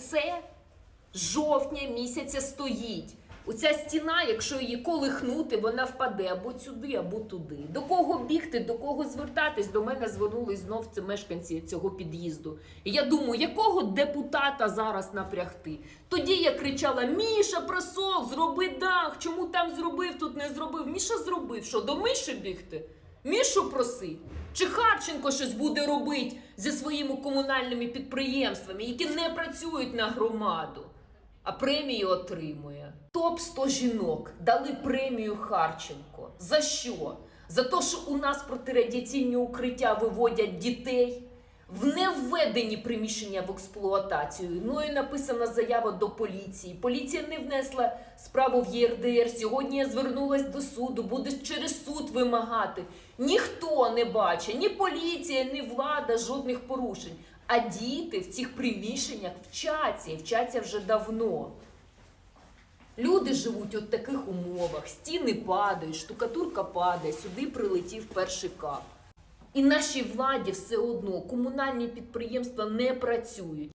Оце жовтня місяця стоїть. Оця стіна, якщо її колихнути, вона впаде або сюди, або туди. До кого бігти, до кого звертатись? До мене звернулись знов це мешканці цього під'їзду. І я думаю, якого депутата зараз напрягти? Тоді я кричала: Міша, просол, зроби дах. Чому там зробив, тут не зробив? Міша зробив. Що, до Миші бігти? Мішу проси. Чи Харченко щось буде робити зі своїми комунальними підприємствами, які не працюють на громаду, а премію отримує? Топ 100 жінок дали премію Харченко. За що? За те, що у нас протирадіаційні укриття виводять дітей в невведені приміщення в експлуатацію. Ну і написана заява до поліції. Поліція не внесла справу в ЄРДР. Сьогодні я звернулась до суду, буде через суд вимагати. Ніхто не бачить, ні поліція, ні влада, жодних порушень. А діти в цих приміщеннях вчаться і вчаться вже давно. Люди живуть у таких умовах, стіни падають, штукатурка падає, сюди прилетів перший кап. І нашій владі все одно комунальні підприємства не працюють.